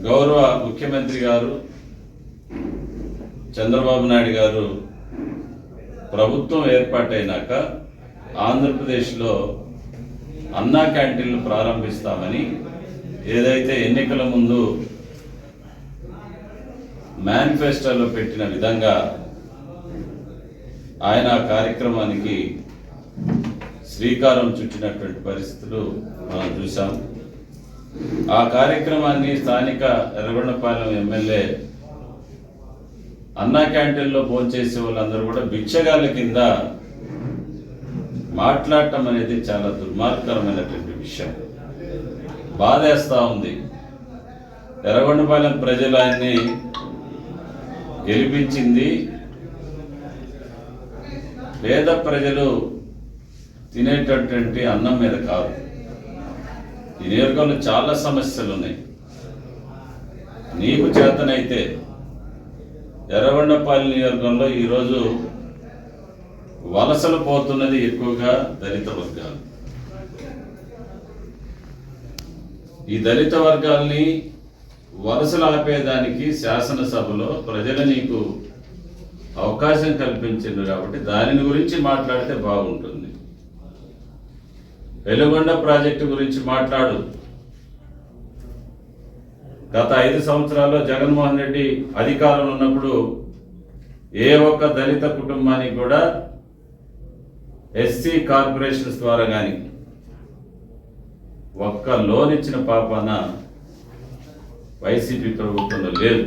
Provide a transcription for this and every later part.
గౌరవ ముఖ్యమంత్రి గారు చంద్రబాబు నాయుడు గారు ప్రభుత్వం ఏర్పాటైనాక ఆంధ్రప్రదేశ్లో అన్నా క్యాంటీన్లు ప్రారంభిస్తామని ఏదైతే ఎన్నికల ముందు మేనిఫెస్టోలో పెట్టిన విధంగా ఆయన కార్యక్రమానికి శ్రీకారం చుట్టినటువంటి పరిస్థితులు మనం చూసాం ఆ కార్యక్రమాన్ని స్థానిక ఎర్రగొండపాలెం ఎమ్మెల్యే అన్నా క్యాంటీన్లో భోంచేసే వాళ్ళందరూ కూడా భిక్షగాళ్ళ కింద మాట్లాడటం అనేది చాలా దుర్మార్గకరమైనటువంటి విషయం. బాధేస్తూ ఉంది. ఎర్రగొండపాలెం ప్రజలు ఆయన్ని గెలిపించింది. పేద ప్రజలు తినేటటువంటి అన్నం మీద కాదు. ఈ నియోజకవర్గంలో చాలా సమస్యలు ఉన్నాయి నీకు చేతనైతే ఎర్రగొండపాలెం నియోజకవర్గంలో ఈరోజు వలసలు పోతున్నది ఎక్కువగా దళిత వర్గాలు. ఈ దళిత వర్గాల్ని వలసలు ఆపేదానికి శాసనసభలో ప్రజలు నీకు అవకాశం కల్పించింది కాబట్టి దానిని గురించి మాట్లాడితే బాగుంటుంది. వెలుగొండ ప్రాజెక్టు గురించి మాట్లాడు. గత ఐదు సంవత్సరాల్లో జగన్మోహన్ రెడ్డి అధికారంలో ఉన్నప్పుడు ఏ ఒక్క దళిత కుటుంబానికి కూడా ఎస్సీ కార్పొరేషన్స్ ద్వారా కానీ ఒక్క లోన్ ఇచ్చిన పాపాన వైసీపీ ప్రభుత్వంలో లేదు.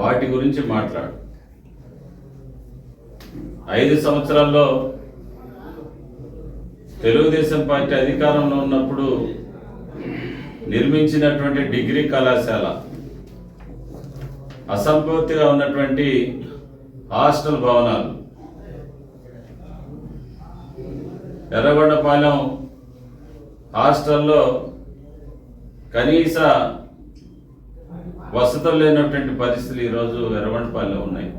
వాటి గురించి మాట్లాడు. ఐదు సంవత్సరాల్లో తెలుగుదేశం పార్టీ అధికారంలో ఉన్నప్పుడు నిర్మించినటువంటి డిగ్రీ కళాశాల అసంపూర్తిగా ఉన్నటువంటి హాస్టల్ భవనాలు ఎర్రగొండపాలెం హాస్టల్లో కనీస వసతులు లేనటువంటి పరిస్థితులు ఈరోజు ఎర్రగొండపాలెంలో ఉన్నాయి.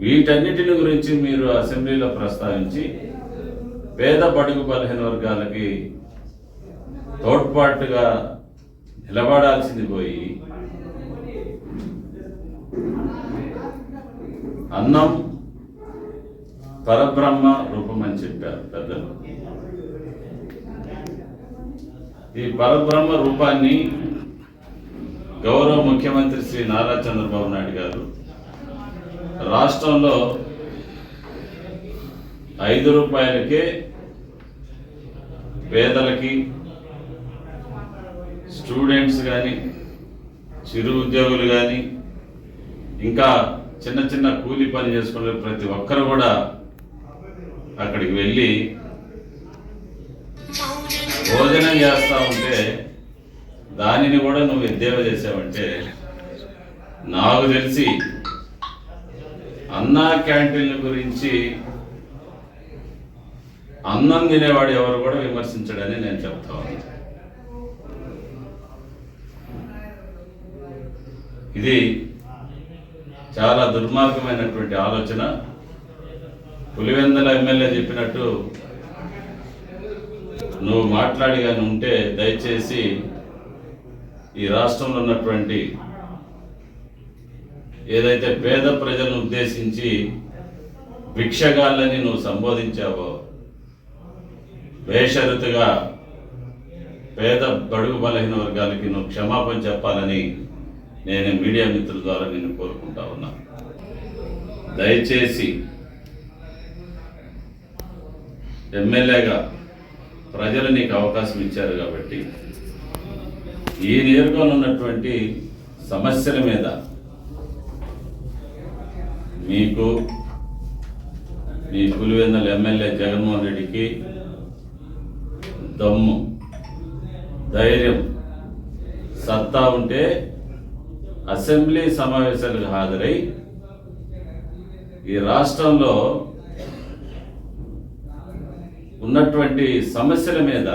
వీటన్నిటిని గురించి మీరు అసెంబ్లీలో ప్రస్తావించి పేద బడుగు బలహీన వర్గాలకి తోడ్పాటుగా నిలబడాల్సింది పోయి అన్నం పరబ్రహ్మ రూపం అని చెప్పారు పెద్దలు. ఈ పరబ్రహ్మ రూపాన్ని గౌరవ ముఖ్యమంత్రి శ్రీ నారా చంద్రబాబు నాయుడు గారు రాష్ట్రంలో ఐదు రూపాయలకే పేదలకి స్టూడెంట్స్ కానీ చిరు ఉద్యోగులు కానీ ఇంకా చిన్న చిన్న కూలి పని చేసుకునే ప్రతి ఒక్కరు కూడా అక్కడికి వెళ్ళి భోజనం చేస్తూ ఉంటే దానిని కూడా నువ్వు ఎద్దేవా చేసావంటే నాకు తెలిసి అన్నా క్యాంటీన్ల గురించి అన్నం తినేవాడు ఎవరు కూడా విమర్శించడని నేను చెప్తా ఉన్నాను ఇది చాలా దుర్మార్గమైనటువంటి ఆలోచన. పులివెందల ఎమ్మెల్యే చెప్పినట్టు నువ్వు మాట్లాడి కానీ ఉంటే దయచేసి ఈ రాష్ట్రంలో ఉన్నటువంటి ఏదైతే పేద ప్రజలను ఉద్దేశించి భిక్షగాళ్ళని నువ్వు సంబోధించావో బేషరతుగా పేద బడుగు బలహీన వర్గాలకి నువ్వు క్షమాపణ చెప్పాలని నేను మీడియా మిత్రుల ద్వారా నేను కోరుకుంటా ఉన్నా. దయచేసి ఎమ్మెల్యేగా ప్రజలు నీకు అవకాశం ఇచ్చారు కాబట్టి ఈ నియోజకవర్గంలో ఉన్నటువంటి సమస్యల మీద మీకు మీ పులివెందల ఎమ్మెల్యే జగన్మోహన్ రెడ్డికి దమ్ము ధైర్యం సత్తా ఉంటే అసెంబ్లీ సమావేశాలకు హాజరై ఈ రాష్ట్రంలో ఉన్నటువంటి సమస్యల మీద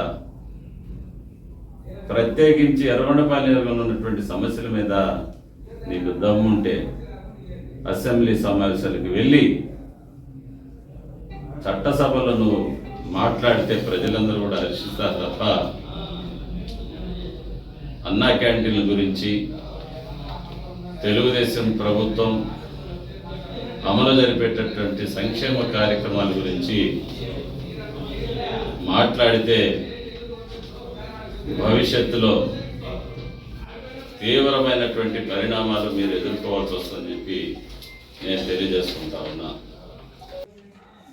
ప్రత్యేకించి ఎర్రగొండపాలెంలో ఉన్నటువంటి సమస్యల మీద నీకు దమ్ముంటే అసెంబ్లీ సమావేశాలకు వెళ్ళి చట్టసభలో నువ్వు మాట్లాడితే ప్రజలందరూ కూడా హర్షిస్తారు తప్ప అన్నా క్యాంటీన్ల గురించి తెలుగుదేశం ప్రభుత్వం అమలు జరిపేటటువంటి సంక్షేమ కార్యక్రమాల గురించి మాట్లాడితే భవిష్యత్తులో తీవ్రమైనటువంటి పరిణామాలు మీరు ఎదుర్కోవాల్సి వస్తుందని చెప్పి నేను తెలియజేసుకుంటా ఉన్నా.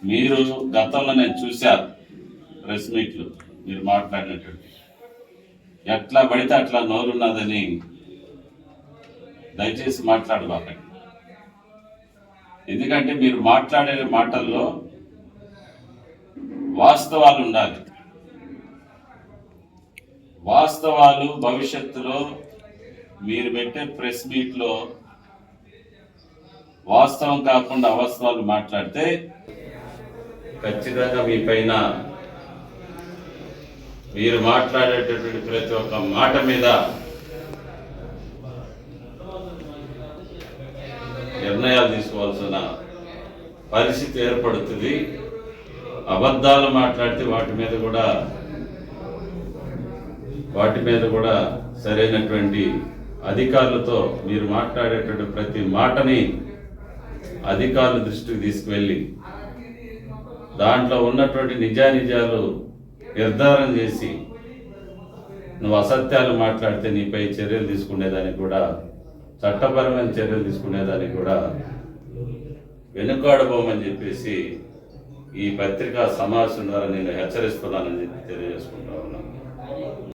మీరు గతంలో నేను చూశారు ప్రెస్ మీట్లు మీరు మాట్లాడినటువంటి. ఎట్లా పడితే అట్లా నోరున్నదని దయచేసి మాట్లాడబాకండి ఎందుకంటే మీరు మాట్లాడే మాటల్లో వాస్తవాలు ఉండాలి. వాస్తవాలు భవిష్యత్తులో మీరు పెట్టే ప్రెస్ మీట్లో వాస్తవం కాకుండా అవాస్తవాలు మాట్లాడితే ఖచ్చితంగా మీ పైన మీరు మాట్లాడేటటువంటి ప్రతి ఒక్క మాట మీద నిర్ణయాలు తీసుకోవాల్సిన పరిస్థితి ఏర్పడుతుంది. అబద్ధాలు మాట్లాడితే వాటి మీద కూడా వాటి మీద కూడా సరైనటువంటి అధికారులతో మీరు మాట్లాడేటువంటి ప్రతి మాటని అధికారుల దృష్టికి తీసుకువెళ్ళి దాంట్లో ఉన్నటువంటి నిజానిజాలు నిర్ధారణ చేసి నువ్వు అసత్యాలు మాట్లాడితే నీపై చర్యలు తీసుకునేదానికి కూడా చట్టపరమైన చర్యలు తీసుకునేదానికి కూడా వెనుకాడబోమని చెప్పేసి ఈ పత్రికా సమావేశం ద్వారా నేను హెచ్చరిస్తున్నానని చెప్పి తెలియజేసుకుంటా ఉన్నాను.